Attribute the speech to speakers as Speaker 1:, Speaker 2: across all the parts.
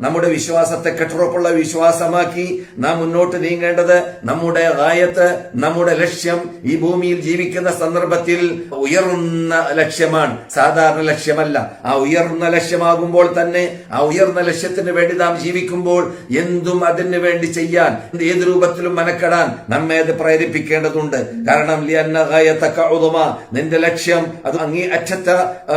Speaker 1: നമ്മുടെ വിശ്വാസത്തെ കെട്ടുറപ്പുള്ള വിശ്വാസമാക്കി നാം മുന്നോട്ട് നീങ്ങേണ്ടത് നമ്മുടെ ആയത്ത് നമ്മുടെ ലക്ഷ്യം ഈ ഭൂമിയിൽ ജീവിക്കുന്ന സന്ദർഭത്തിൽ ഉയർന്ന ലക്ഷ്യമാണ്. സാധാരണ ലക്ഷ്യമല്ല. ആ ഉയർന്ന ലക്ഷ്യമാകുമ്പോൾ തന്നെ ആ ഉയർന്ന ലക്ഷ്യത്തിന് വേണ്ടി നാം ജീവിക്കുമ്പോൾ എന്തും അതിന് വേണ്ടി ചെയ്യാൻ ഏത് രൂപത്തിലും മനക്കെടാൻ നമ്മെ അത് പ്രേരിപ്പിക്കേണ്ടതുണ്ട്. കാരണം. നിന്റെ ലക്ഷ്യം അത് അങ്ങേ അറ്റത്ത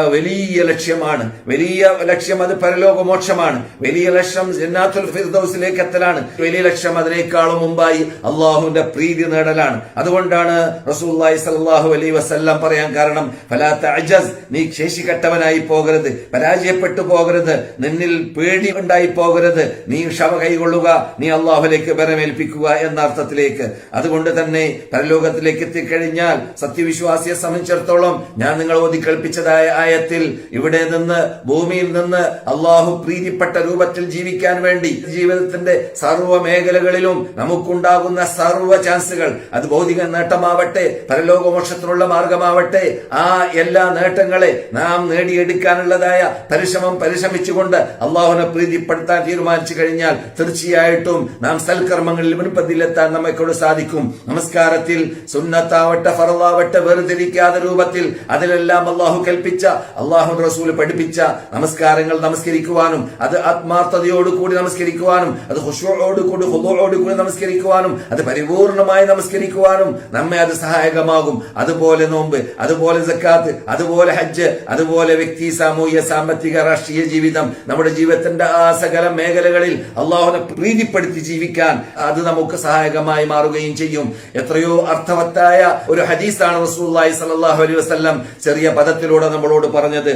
Speaker 1: വലിയ ലക്ഷ്യമാണ്. വലിയ ലക്ഷ്യം അത് പരലോകമോക്ഷമാണ്. വലിയ ലക്ഷ്യം ജന്നാത്തുൽ ഫിർദൌസിലേക്ക് എത്തലാണ്. വലിയ ലക്ഷ്യം അതിനേക്കാളും മുമ്പായി അള്ളാഹുവിന്റെ പ്രീതി നേടലാണ്. അതുകൊണ്ടാണ് റസൂല്ലായി സല്ലാഹു അലൈ വസ്ല്ലാം പറയാൻ കാരണം ഫലാത്ത അജസ് നീ ശേഷിക്കട്ടവനായി പോകരുത്. പരാജയപ്പെട്ടു പോകരുത്. നിന്നിൽ പേടി ഉണ്ടായി പോകരുത്. നീ ക്ഷമ കൈകൊള്ളുക. നീ അള്ളാഹുലേക്ക് ബരമേൽപ്പിക്കുക എന്ന അർത്ഥത്തിലേക്ക്. അതുകൊണ്ട് തന്നെ പരലോകത്തിലേക്ക് എത്തിക്കഴിഞ്ഞാൽ സത്യവിശ്വാസിയെ സംബന്ധിച്ചിടത്തോളം ഞാൻ നിങ്ങൾ ഓതിക്കൽപ്പിച്ചതായ ആയത്തിൽ ഇവിടെ നിന്ന് ഭൂമിയിൽ നിന്ന് അള്ളാഹു പ്രീതിപ്പെട്ട രൂപത്തിൽ ജീവിക്കാൻ വേണ്ടി ജീവിതത്തിന്റെ സർവ മേഖലകളിലും നമുക്കുണ്ടാകുന്ന സർവ ചാൻസുകൾ അത് ഭൗതിക നേട്ടമാവട്ടെ പരലോകമോക്ഷത്തിനുള്ള മാർഗമാവട്ടെ ആ എല്ലാ നേട്ടങ്ങളെ നാം നേടിയെടുക്കാനുള്ളതായ പരിശ്രമം പരിശ്രമിച്ചുകൊണ്ട് അള്ളാഹുനെ പ്രീതിപ്പെടുത്താൻ തീരുമാനിച്ചു കഴിഞ്ഞാൽ തീർച്ചയായിട്ടും നാം സൽക്കർമ്മങ്ങളിൽ മുൻപതിലെത്താൻ നമ്മെക്കൊണ്ട് സാധിക്കും. നമസ്കാരത്തിൽ സുന്നത്താവട്ടെ ഫറവാവട്ടെ വേർതിരിക്കാതെ രൂപത്തിൽ അതിലെല്ലാം അള്ളാഹു കൽപ്പിച്ച അള്ളാഹു റസൂൽ പഠിപ്പിച്ച നമസ്കാരങ്ങൾ നമസ്കരിക്കുവാനും അത് ആത്മാർത്ഥതയോടുകൂടി നമസ്കരിക്കുവാനും അത് ഹുഷോടുകൂടി ഹുദോടുകൂടി നമസ്കരിക്കുവാനും അത് പരിപൂർണമായി നമസ്കരിക്കുവാനും നമ്മെ അത് സഹായകമാകും. അതുപോലെ നോമ്പ് അതുപോലെ സക്കാത്ത് അതുപോലെ ഹജ്ജ് അതുപോലെ വ്യക്തി സാമൂഹ്യ സാമ്പത്തിക രാഷ്ട്രീയ ജീവിതം നമ്മുടെ ജീവിതത്തിന്റെ ആ സകല മേഖലകളിൽ അള്ളാഹുനെ പ്രീതിപ്പെടുത്തി ജീവിക്കാൻ അത് നമുക്ക് സഹായകമായി മാറുകയും ചെയ്യും. എത്രയോ അർത്ഥവത്തായ ഒരു ഹദീസാണ് റസൂലുള്ളാഹി സ്വല്ലല്ലാഹു അലൈഹി വസ്ലം ചെറിയ പദത്തിലൂടെ നമ്മളോട് പറഞ്ഞത്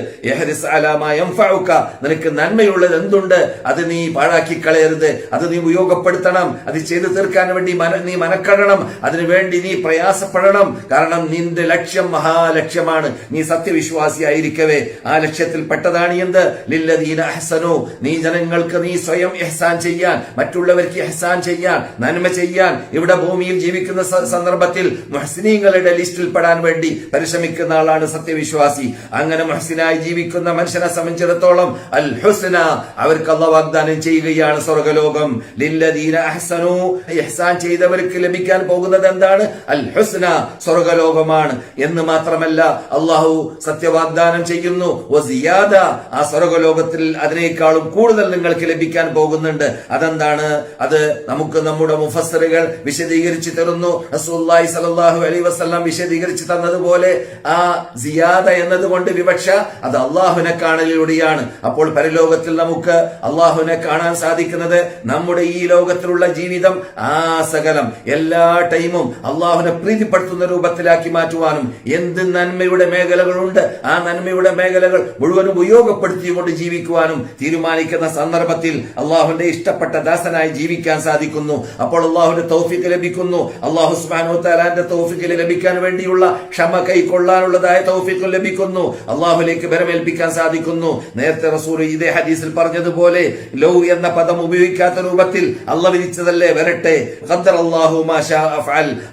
Speaker 1: നിനക്ക് നന്മയുള്ളത് എന്തുണ്ട്? അത് നീ പാഴാക്കി കളയരുത്. അത് നീ ഉപയോഗപ്പെടുത്തണം. അത് ചെയ്തു തീർക്കാൻ വേണ്ടി നീ മനക്കടണം അതിനുവേണ്ടി നീ പ്രയാസപ്പെടണം. കാരണം നിന്റെ ലക്ഷ്യം മഹാലക്ഷ്യമാണ്. നീ സത്യവിശ്വാസിയായിരിക്കവേ. ആ ലക്ഷ്യത്തിൽ പെട്ടതാണ് എന്ത്? ലില്ലദീന അഹ്സനു. നീ ജനങ്ങൾക്ക് നീ സ്വയം എഹ്സാൻ ചെയ്യാൻ മറ്റുള്ളവർക്ക് എഹ്സാൻ ചെയ്യാൻ നന്മ ചെയ്യാൻ ഇവിടെ ഭൂമിയിൽ ജീവിക്കുന്ന സന്ദർഭത്തിൽ മുഹസിനീങ്ങളുടെ ലിസ്റ്റിൽ പെടാൻ വേണ്ടി പരിശ്രമിക്കുന്ന ആളാണ് സത്യവിശ്വാസി. അങ്ങനെ മുഹസിനായി ജീവിക്കുന്ന മനുഷ്യനെ സംബന്ധിച്ചിടത്തോളം അൽ ഹുസ്ന അവർക്ക് അള്ള വാഗ്ദാനം ചെയ്യുകയാണ് സ്വർഗലോകം. ലില്ലദീന അഹ്സനു ഇഹ്സാൻ ചെയ്തവർക്ക് ലഭിക്കാൻ പോകുന്നത് എന്താണ്? അൽ ഹുസ്ന സ്വർഗലോകമാണ്. എന്ന് മാത്രമല്ല അള്ളാഹു സത്യവാഗ്ദാനം ചെയ്യുന്നു. വസിയാദ ആ സ്വർഗലോകത്തിൽ അതിനേക്കാളും കൂടുതൽ നിങ്ങൾക്ക് ലഭിക്കാൻ പോകുന്നുണ്ട്. അതെന്താണ്? അത് നമുക്ക് നമ്മുടെ മുഫസറുകൾ വിശദീകരിച്ചു തരുന്നു. റസൂല്ലായി സലാഹു അലൈഹി വസല്ലം വിശദീകരിച്ചു തന്നതുപോലെ ആ സിയാദ എന്നതുകൊണ്ട് വിവക്ഷ അത് അള്ളാഹുവിനെ കാണലിലൂടെയാണ്. അപ്പോൾ പരലോകത്തിൽ നമുക്ക് അള്ളാഹുവിനെ കാണാൻ സാധിക്കുന്നത് നമ്മുടെ ഈ ലോകത്തിലുള്ള ജീവിതം ആ സകലം എല്ലാ ടൈമും അള്ളാഹുവിനെ പ്രീതിപ്പെടുത്തുന്ന രൂപത്തിലാക്കി മാറ്റുവാനും എന്ത് നന്മയുടെ മേഖലകളുണ്ട് ആ നന്മയുടെ മേഖലകൾ മുഴുവനും ഉപയോഗപ്പെടുത്തിക്കൊണ്ട് ജീവിക്കുവാനും തീരുമാനിക്കുന്ന സന്ദർഭത്തിൽ അള്ളാഹുവിന്റെ ഇഷ്ടപ്പെട്ട ദാസനായി ജീവിക്കാൻ സാധിക്കുന്നു. അപ്പോൾ അള്ളാഹുവിന്റെ തൗഫിക്ക് ലഭിക്കുന്നു. അള്ളാഹു സുബ്ഹാനഹു താലാന്റെ തൗഫിക്ക് ലഭിക്കാൻ വേണ്ടിയുള്ള ക്ഷമ കൈക്കൊള്ളാനുള്ളതായ തൗഫിക്കും ലഭിക്കുന്നു. അള്ളാഹുലേക്ക് ബരമേൽപ്പിക്കാൻ സാധിക്കുന്നു. നേരത്തെ റസൂൽ ഇതേ ഹദീസിൽ പറഞ്ഞതുപോലെ ലൗ എന്ന പദം ഉപയോഗിക്കാത്ത രൂപത്തിൽ അള്ള വിധിച്ചതല്ലേ? വരട്ടെ.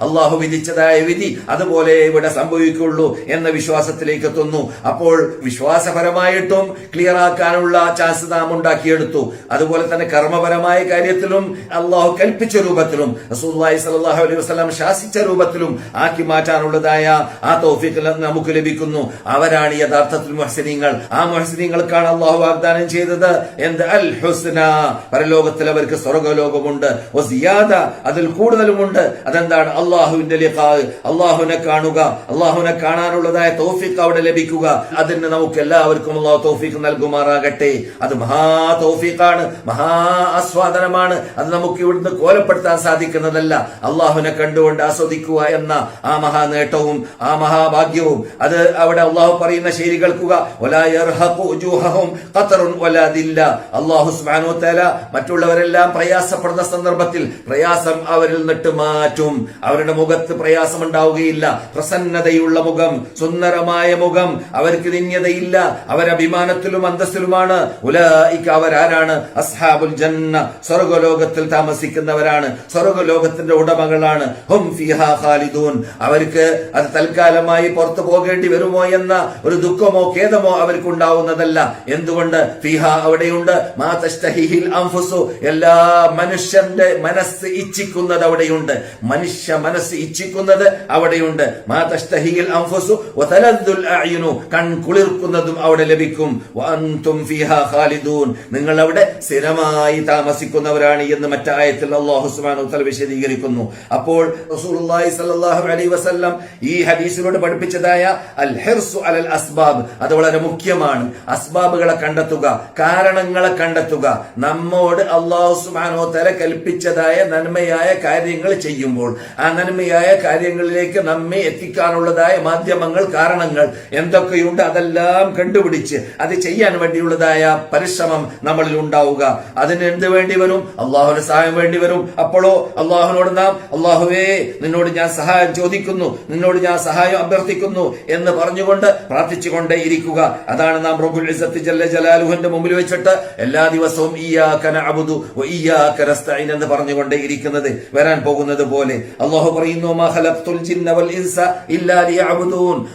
Speaker 1: അള്ളാഹു വിധിച്ചതായ വിധി അതുപോലെ ഇവിടെ സംഭവിക്കുള്ളൂ എന്ന വിശ്വാസത്തിലേക്ക് എത്തുന്നു അപ്പോൾ വിശ്വാസപരമായിട്ടും ക്ലിയർ ആക്കാനുള്ള ചാൻസ് നാം ഉണ്ടാക്കിയെടുത്തു. അതുപോലെ തന്നെ കർമ്മപരമായ കാര്യത്തിലും അള്ളാഹു കൽപ്പിച്ച രൂപത്തിലും റസൂലുള്ളാഹി സ്വല്ലല്ലാഹു അലൈഹി വസല്ലം ശാസിച്ച രൂപത്തിലും ആക്കി മാറ്റാനുള്ളതായ ആ തൗഫീഖ് നമുക്ക് ലഭിക്കുന്നു. അവരാണ് യഥാർത്ഥത്തിൽ മുഹസിനീങ്ങൾ. ആ മുഹസിനീങ്ങൾക്കാണ് അള്ളാഹു വാഗ്ദാനം ചെയ്തത്. എന്ത്? അൽ ഹുസ്ന പരലോകത്തിൽ അവർക്ക് സ്വർഗലോകമുണ്ട്. വസിയാദ അതിൽ കൂടുതലുമുണ്ട്. അതെന്താണ്? അള്ളാഹുവിന്റെ ലിഖാ. അള്ളാഹുവിനെ കാണുക. അള്ളാഹുവിനെ കാണാനുള്ളതായ തോഫിക്ക് അവിടെ ലഭിക്കുക. അതിന് നമുക്ക് എല്ലാവർക്കും അള്ളാഹു തോഫിക്ക് നൽകുമാറാകട്ടെ. അത് മഹാ തോഫിക്കാണ് മഹാ ആസ്വാദനമാണ്. അത് നമുക്ക് ഇവിടുന്ന് കോലപ്പെടുത്താൻ സാധിക്കുന്നതല്ല. അള്ളാഹുവിനെ കണ്ടുകൊണ്ട് ആസ്വദിക്കുക എന്ന ആ മഹാ നേട്ടവും ആ മഹാഭാഗ്യവും അത് അവിടെ അള്ളാഹു പറയുന്ന ശരി കേൾക്കുക വലാ അള്ളാഹു സുബ്ഹാനഹു തല മറ്റുള്ളവരെല്ലാം പ്രയാസപ്പെടുന്ന സന്ദർഭത്തിൽ പ്രയാസം അവരിൽ നിട്ട് മാറ്റും. അവരുടെ മുഖത്ത് പ്രയാസം ഉണ്ടാവുകയില്ല പ്രസന്നതയുള്ള മുഖം സുന്ദരമായ മുഖം അവർക്ക് നിന്യതയില്ല അവരഭിമാനത്തിലും അന്തസ്സിലുമാണ്. ഉലായിക്ക അവരാരാണ്? അസ്ഹാബുൽ ജന്ന. സ്വർഗലോകത്തിൽ താമസിക്കുന്നവരാണ്. സ്വർഗലോകത്തിന്റെ ഉടമകളാണ്. ഹും ഫിഹാ ഖാലിദൂൻ. അവർക്ക് അത് തൽക്കാലമായി പുറത്തു പോകേണ്ടി വരുമോ എന്ന ഒരു ദുഃഖമോ ഖേദമോ അവർക്ക് ഉണ്ടാവുന്നതല്ല എന്തുകൊണ്ട്? ഫിഹ അവിടെയുണ്ട്. എല്ലാ മനുഷ്യന്റെ മനസ്സ് ഇച്ഛിക്കുന്നത് അവിടെയുണ്ട്. മനുഷ്യ മനസ്സ് ഇച്ഛിക്കുന്നത് അവിടെയുണ്ട്. കൺ കുളിർക്കുന്നതും അവിടെ ലഭിക്കും. നിങ്ങൾ അവിടെ സ്ഥിരമായി താമസിക്കുന്നവരാണ് എന്ന് മറ്റായത്തിൽ സുബ്ഹാനഹു വതആല വിശദീകരിക്കുന്നു. അപ്പോൾ വസല്ലം ഈ ഹദീസിനോട് പഠിപ്പിച്ചതായ അൽ ഹിർസു അലൽ അസ്ബാബ്. അത് വളരെ മുഖ്യമാണ്. അസ്ബാബുകളെ കണ്ടെത്തുക. കാരണങ്ങളെ കണ്ടെത്തുക. നമ്മോട് അള്ളാഹു സുബാനോ തല കൽപ്പിച്ചതായ നന്മയായ കാര്യങ്ങൾ ചെയ്യുമ്പോൾ ആ നന്മയായ കാര്യങ്ങളിലേക്ക് നമ്മെ എത്തിക്കാനുള്ളതായ മാധ്യമങ്ങൾ കാരണങ്ങൾ എന്തൊക്കെയുണ്ട് അതെല്ലാം കണ്ടുപിടിച്ച് അത് ചെയ്യാൻ വേണ്ടിയുള്ളതായ പരിശ്രമം നമ്മളിൽ ഉണ്ടാവുക. അതിന് എന്ത് വേണ്ടി വരും? അള്ളാഹുവിന് സഹായം വേണ്ടി വരും. അപ്പോഴോ അള്ളാഹുവിനോട് നാം അള്ളാഹുവേ നിന്നോട് ഞാൻ സഹായം ചോദിക്കുന്നു നിന്നോട് ഞാൻ സഹായം അഭ്യർത്ഥിക്കുന്നു എന്ന് പറഞ്ഞുകൊണ്ട് പ്രാർത്ഥിച്ചുകൊണ്ടേ ഇരിക്കുക അതാണ് നാം റബുൽ ജലാലുഹന്റെ ജല്ല ജലാലുഹിന്റെ മുമ്പിൽ വെച്ചിട്ട് എല്ലാ ദിവസവും നസ്തഈൻ എന്ന് പറഞ്ഞുകൊണ്ട് ഇരിക്കുന്നത് വരാൻ പോകുന്നത് പോലെ. അള്ളാഹു പറയുന്നു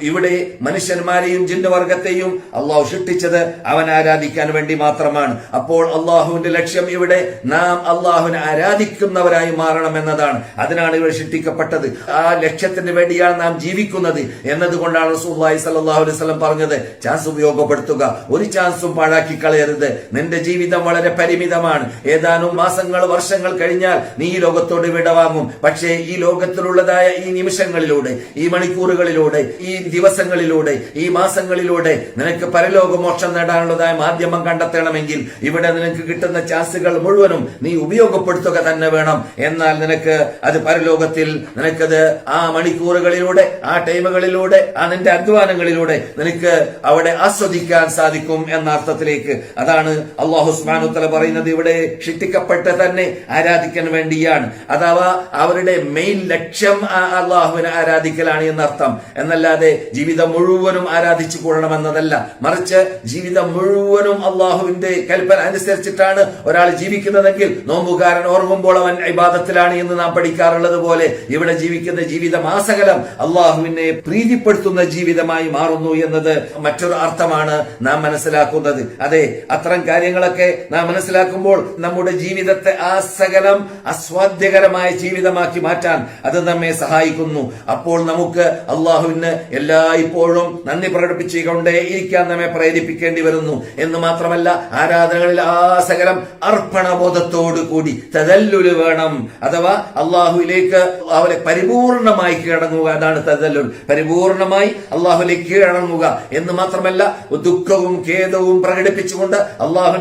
Speaker 1: ഇവിടെ മനുഷ്യന്മാരെയും ജിന്നവർഗത്തെയും അള്ളാഹു സൃഷ്ടിച്ചത് അവൻ ആരാധിക്കാൻ വേണ്ടി മാത്രമാണ്. അപ്പോൾ അള്ളാഹുവിന്റെ ലക്ഷ്യം ഇവിടെ നാം അള്ളാഹുവിനെ ആരാധിക്കുന്നവരായി മാറണം എന്നതാണ്. അതിനാണ് ഇവിടെ സൃഷ്ടിക്കപ്പെട്ടത്. ആ ലക്ഷ്യത്തിന് വേണ്ടിയാണ് നാം ജീവിക്കുന്നത് എന്നതുകൊണ്ടാണ് റസൂലുള്ളാഹി സ്വല്ലല്ലാഹു അലൈഹി വസല്ലം പറഞ്ഞത് ചാൻസ് ഉപയോഗപ്പെടുത്തുക ഒരു ചാൻസും പാഴാക്കി കളയരുത് നിന്റെ ജീവിതം വളരെ പരിമിതമാണ്. ഏതാനും മാസങ്ങൾ വർഷങ്ങൾ കഴിഞ്ഞാൽ നീ ഈ ലോകത്തോട് വിടവാങ്ങും. പക്ഷേ ഈ ലോകത്തിലുള്ളതായ ഈ നിമിഷങ്ങളിലൂടെ ഈ മണിക്കൂറുകളിലൂടെ ഈ ദിവസങ്ങളിലൂടെ ഈ മാസങ്ങളിലൂടെ നിനക്ക് പരലോകമോക്ഷം നേടാനുള്ളതായ മാധ്യമം കണ്ടെത്തണമെങ്കിൽ ഇവിടെ നിനക്ക് കിട്ടുന്ന ചാൻസുകൾ മുഴുവനും നീ ഉപയോഗപ്പെടുത്തുക തന്നെ വേണം. എന്നാൽ നിനക്ക് അത് പരലോകത്തിൽ നിനക്കത് ആ മണിക്കൂറുകളിലൂടെ ആ ടൈമുകളിലൂടെ ആ നിന്റെ അധ്വാനങ്ങളിലൂടെ നിനക്ക് അവിടെ ആസ്വദിക്കാൻ സാധിക്കും എന്ന അർത്ഥത്തിലേക്ക്. അതാണ് അള്ളാഹു ഉസ്മാനുത്തല പറയുന്നത് ഇവിടെ ഷിട്ടിക്കപ്പെട്ട് തന്നെ ആരാധിക്കാൻ വേണ്ടിയാണ്. അഥവാ അവരുടെ മെയിൻ ലക്ഷ്യം അള്ളാഹുവിനെ ആരാധിക്കലാണ് എന്നർത്ഥം. എന്നല്ലാതെ ജീവിതം മുഴുവനും ആരാധിച്ചു കൂടണമെന്നതല്ല മറിച്ച് ജീവിതം മുഴുവനും അള്ളാഹുവിന്റെ കൽപ്പന അനുസരിച്ചിട്ടാണ് ഒരാൾ ജീവിക്കുന്നതെങ്കിൽ നോമ്പുകാരൻ ഓർമ്മുമ്പോൾ അവൻ ഇബാദത്തിലാണ് എന്ന് നാം പഠിക്കാറുള്ളത് പോലെ ഇവിടെ ജീവിക്കുന്ന ജീവിതമാസകലം അള്ളാഹുവിനെ പ്രീതിപ്പെടുത്തുന്ന ജീവിതമായി മാറുന്നു എന്നത് മറ്റൊരു അർത്ഥമാണ് നാം മനസ്സിലാക്കുന്നത്. അതെ അത്തരം കാര്യങ്ങളൊക്കെ നാം മനസ്സിലാക്കുമ്പോൾ നമ്മുടെ ജീവിതത്തെ ആ സകലം അസ്വാദ്യകരമായ ജീവിതമാക്കി മാറ്റാൻ അത് നമ്മെ സഹായിക്കുന്നു. അപ്പോൾ നമുക്ക് അള്ളാഹുവിന് എല്ലായ്പ്പോഴും നന്ദി പ്രകടിപ്പിച്ചുകൊണ്ടേ ഇരിക്കാൻ നമ്മെ പ്രേരിപ്പിക്കേണ്ടി വരുന്നു. എന്ന് മാത്രമല്ല ആരാധനകളിൽ ആ സകലം അർപ്പണബോധത്തോടു കൂടി തദല്ലുൽ വേണം. അഥവാ അള്ളാഹുവിലേക്ക് അവരെ പരിപൂർണമായി കീഴടങ്ങുക അതാണ് തദല്ലുൽ. പരിപൂർണമായി അള്ളാഹുലേക്ക് കീഴടങ്ങുക എന്ന് മാത്രമല്ല ദുഃഖവും ഖേദവും പ്രകടിപ്പിച്ചുകൊണ്ട്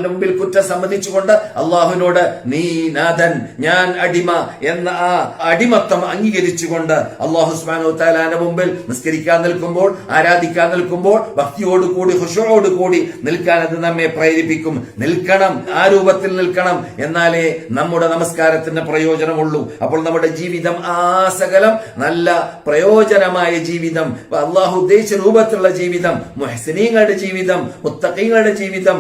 Speaker 1: അള്ളാഹുവിന്റെ മുമ്പിൽ കുറ്റം സമ്മതിച്ചുകൊണ്ട് അള്ളാഹുവിനോട് നീ നാഥൻ ഞാൻ അടിമ എന്ന ആ അടിമത്തം അംഗീകരിച്ചുകൊണ്ട് അള്ളാഹു മുമ്പിൽ നിസ്കരിക്കാൻ നിൽക്കുമ്പോൾ ആരാധിക്കാൻ നിൽക്കുമ്പോൾ ഭക്തിയോട് കൂടി ഹുഷോട് കൂടി നിൽക്കാൻ അത് നമ്മെ പ്രേരിപ്പിക്കും. നിൽക്കണം ആ രൂപത്തിൽ നിൽക്കണം. എന്നാലേ നമ്മുടെ നമസ്കാരത്തിന് പ്രയോജനമുള്ളൂ. അപ്പോൾ നമ്മുടെ ജീവിതം ആ സകലം നല്ല പ്രയോജനമായ ജീവിതം അള്ളാഹു ഉദ്ദേശിച്ച രൂപത്തിലുള്ള ജീവിതം മുഹസിനീങ്ങളുടെ ജീവിതം മുത്തഖീങ്ങളുടെ ജീവിതം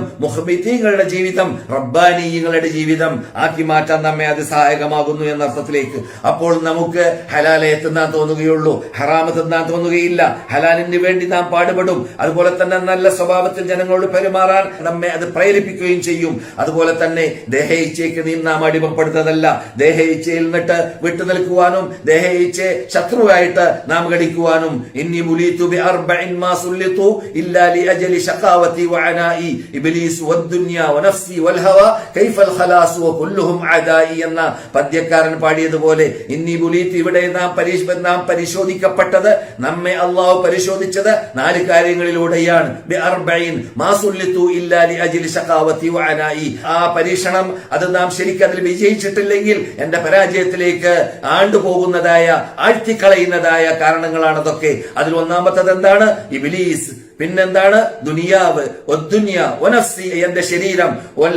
Speaker 1: മുഹബിത്തീങ്ങളുടെ ജീവിതം റബ്ബാനീയങ്ങളുടെ ജീവിതം ആക്കി മാറ്റാൻ നമ്മെ അത് സഹായകമാകുന്നു എന്ന അർത്ഥത്തിലേക്ക് അപ്പോൾ നമുക്ക് ഹലാലെ തിന്നാൻ തോന്നുകയുള്ളൂ ഹറാമ് തിന്നാൻ തോന്നുകയില്ല. ഹലാലിന് വേണ്ടി നാം പാടുപെടും. അതുപോലെ തന്നെ നല്ല സ്വഭാവത്തിൽ ജനങ്ങളോട് പെരുമാറാൻ നമ്മെ അത് പ്രേരിപ്പിക്കുകയും ചെയ്യും. അതുപോലെ തന്നെ ദേഹയിച്ചയ്ക്ക് നീ നാം അടിമപ്പെടുത്തതല്ല ദേഹയിച്ചയിൽ നിന്നിട്ട് വിട്ടു നിൽക്കുവാനും ദേഹയിച്ച് ശത്രുവായിട്ട് നാം ഘടിക്കുവാനും ഇന്നി മുലീതു ബി മാ ഇല്ലാ ലി അജലി ശഖാവതി വഅനായി ഇബ്ലീസ് വദ്ദുനിയ എന്ന പദ്യക്കാരൻ പാടിയതുപോലെ ഇന്നി ബുലീത്ത് ഇവിടെ നാം പരീക്ഷ നാം പരിശോധിക്കപ്പെട്ടത് നമ്മെ അള്ളാഹു പരിശോധിച്ചത് നാല് കാര്യങ്ങളിലൂടെയാണ്. ആ പരീക്ഷണം അത് നാം ശരിക്കും അതിൽ വിജയിച്ചിട്ടില്ലെങ്കിൽ എന്റെ പരാജയത്തിലേക്ക് ആണ്ടുപോകുന്നതായ ആഴ്ത്തിക്കളയുന്നതായ കാരണങ്ങളാണ് അതൊക്കെ അതിൽ ഒന്നാമത്തത് എന്താണ് ഇബിലീസ്. പിന്നെന്താണ്? ദുനിയാവ്. എന്റെ ശരീരം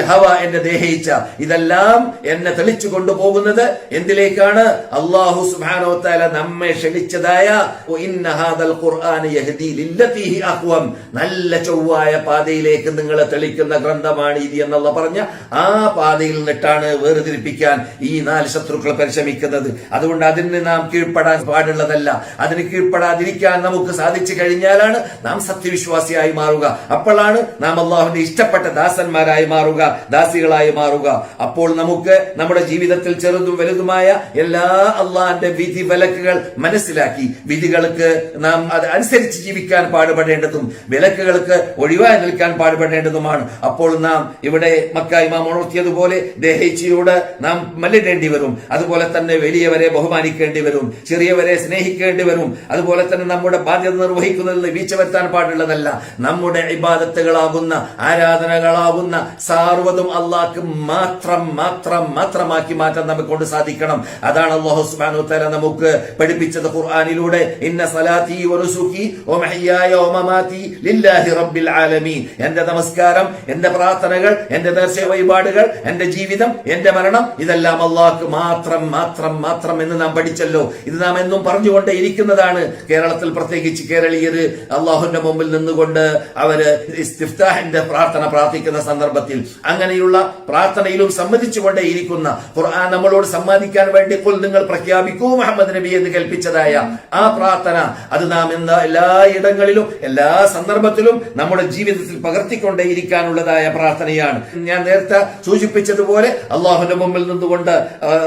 Speaker 1: ഹവ എന്റെ ദേഹിച്ച. ഇതെല്ലാം എന്നെ തെളിച്ചു കൊണ്ടുപോകുന്നത് എന്തിലേക്കാണ്? അള്ളാഹു സുബാനോ തല നമ്മെ ക്ഷണിച്ചതായ നല്ല ചൊവ്വായ പാതയിലേക്ക് നിങ്ങളെ തെളിക്കുന്ന ഗ്രന്ഥമാണ് ഇത് എന്നുള്ള പറഞ്ഞ. ആ പാതയിൽ നിന്നിട്ടാണ് വേർതിരിപ്പിക്കാൻ ഈ നാല് ശത്രുക്കൾ പരിശ്രമിക്കുന്നത്. അതുകൊണ്ട് അതിന് നാം കീഴ്പ്പെടാൻ പാടുള്ളതല്ല. അതിന് കീഴ്പ്പെടാതിരിക്കാൻ നമുക്ക് സാധിച്ചു കഴിഞ്ഞാലാണ് നാം സത്യം സത്യവിശ്വാസിയായി മാറുക. അപ്പോഴാണ് നാം അള്ളാഹുവിന്റെ ഇഷ്ടപ്പെട്ട ദാസന്മാരായി മാറുക ദാസികളായി മാറുക. അപ്പോൾ നമുക്ക് നമ്മുടെ ജീവിതത്തിൽ ചെറുതും വലുതുമായ എല്ലാ അള്ളാഹിന്റെ വിധി വിലക്കുകൾ മനസ്സിലാക്കി വിധികൾക്ക് നാം അത് അനുസരിച്ച് ജീവിക്കാൻ പാടുപെടേണ്ടതും വിലക്കുകൾക്ക് ഒഴിവായി നിൽക്കാൻ പാടുപെടേണ്ടതുമാണ്. അപ്പോൾ നാം ഇവിടെ മക്ക ഉണർത്തിയതുപോലെ ദേഹേച്ഛയോട് നാം മല്ലിടേണ്ടി വരും. അതുപോലെ തന്നെ വലിയവരെ ബഹുമാനിക്കേണ്ടി വരും. ചെറിയവരെ സ്നേഹിക്കേണ്ടി വരും. അതുപോലെ തന്നെ നമ്മുടെ ബാധ്യത നിർവഹിക്കുന്നതിൽ വീഴ്ച വരുത്താൻ പാടുള്ളതല്ല നമ്മുടെ ഇബാദത്തുകളാകുന്ന ആരാധനകളാകുന്ന സാർവതും അള്ളാഹ്ക്ക് മാത്രം മാത്രം മാത്രമാക്കി മാറ്റാൻ നമുക്ക് കൊണ്ട് സാധിക്കണം. അതാണ് അള്ളാഹു തആല നമുക്ക് പഠിപ്പിച്ചത് ഖുർആാനിലൂടെ. ഇന്ന സലാത്തി എന്റെ നമസ്കാരം എന്റെ പ്രാർത്ഥനകൾ എന്റെ ദർശന വഴിപാടുകൾ എന്റെ ജീവിതം എന്റെ മരണം ഇതെല്ലാം അള്ളാഹ്ക്ക് മാത്രം മാത്രം മാത്രം എന്ന് നാം പഠിച്ചല്ലോ. ഇത് നാം എന്നും പറഞ്ഞുകൊണ്ടേ ഇരിക്കുന്നതാണ് കേരളത്തിൽ പ്രത്യേകിച്ച് കേരളീയർ അള്ളാഹുവിന്റെ മുമ്പിൽ നിന്നുകൊണ്ട് അവർ ഇസ്തിഫ്താഹിന്റെ പ്രാർത്ഥന പ്രാർത്ഥിക്കുന്ന സന്ദർഭത്തിൽ അങ്ങനെയുള്ള പ്രാർത്ഥനയിലും സമ്മതിച്ചുകൊണ്ടേ ഇരിക്കുന്ന ഖുർആൻ നമ്മളോട് സമ്മതിക്കാൻ വേണ്ടി ഇപ്പോൾ നിങ്ങൾ പ്രഖ്യാപിക്കൂ മുഹമ്മദ് നബി എന്ന് കൽപ്പിച്ചതായ ആ പ്രാർത്ഥന അത് നാം എന്ന എല്ലായിടങ്ങളിലും എല്ലാ സന്ദർഭത്തിലും നമ്മുടെ ജീവിതത്തിൽ പകർത്തിക്കൊണ്ടേ ഇരിക്കാനുള്ളതായ പ്രാർത്ഥനയാണ്. ഞാൻ നേരത്തെ സൂചിപ്പിച്ചതുപോലെ അള്ളാഹുന്റെ മുമ്പിൽ നിന്നുകൊണ്ട്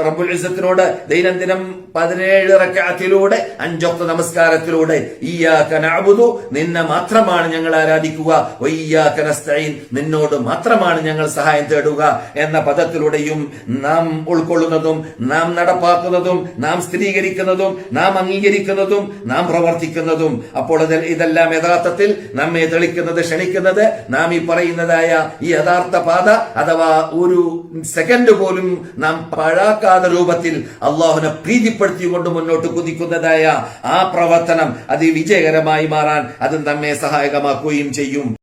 Speaker 1: റബ്ബുൽ ഇസത്തിനോട് ദൈനംദിനം പതിനേഴ് റക്കാത്തിലൂടെ അഞ്ചൊക്ത നമസ്കാരത്തിലൂടെ ഇയ്യാക നഅബുദു. നിന്നെ മാത്രമാണ് ഞങ്ങൾ ആരാധിക്കുക. വയ്യാക നസ്തഈൻ. നിന്നോട് മാത്രമാണ് ഞങ്ങൾ സഹായം തേടുക എന്ന പദത്തിലൂടെയും നാം ഉൾക്കൊള്ളുന്നതും നാം നടപ്പാക്കുന്നതും നാം സ്ഥിരീകരിക്കുന്നതും നാം അംഗീകരിക്കുന്നതും നാം പ്രവർത്തിക്കുന്നതും. അപ്പോൾ ഇതെല്ലാം യഥാർത്ഥത്തിൽ നമ്മെ തെളിക്കുന്നത് ക്ഷണിക്കുന്നത് നാം ഈ പറയുന്നതായ ഈ യഥാർത്ഥ പാത അഥവാ ഒരു സെക്കൻഡ് പോലും നാം പഴാക്കാത്ത രൂപത്തിൽ അള്ളാഹുനെ പ്രീതിപ്പെടുത്തിക്കൊണ്ട് മുന്നോട്ട് കുതിക്കുന്നതായ ആ പ്രവർത്തനം അത് വിജയകരമായി മാറാൻ അത് നമ്മെ സഹായകമാക്കുകയും ചെയ്യും.